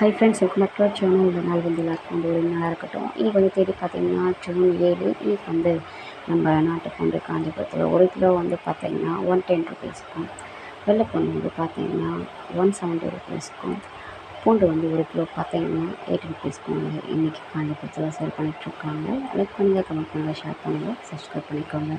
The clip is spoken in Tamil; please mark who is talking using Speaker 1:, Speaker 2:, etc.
Speaker 1: Hi friends welcome back channel இந்த நாள் வந்து எல்லாருக்கும் வந்து ஒரு நாளாக இருக்கட்டும். இன்றைக்கி வந்து தேடி பார்த்தீங்கன்னா ஜூன் ஏழு இன்றைக்கி வந்து நம்ம நாட்டுக்கு வந்து காஞ்சிபுரத்தில் ஒரு கிலோ வந்து பார்த்தீங்கன்னா ஒன் டென் ருபீஸ்க்கும் வெள்ளைப்பூண்டு வந்து பார்த்தீங்கன்னா ஒன் செவன்ட்டி ருபீஸ்க்கும் பூண்டு வந்து ஒரு கிலோ பார்த்தீங்கன்னா எயிட் ருபீஸ்க்கும் இன்றைக்கி காஞ்சிபுரத்தில் சேல் பண்ணிகிட்ருக்காங்க லைக் பண்ணுங்கள் கமெண்ட் பண்ணுங்கள் ஷேர் பண்ணுங்கள் சப்ஸ்கிரைப் பண்ணிக்கோங்க.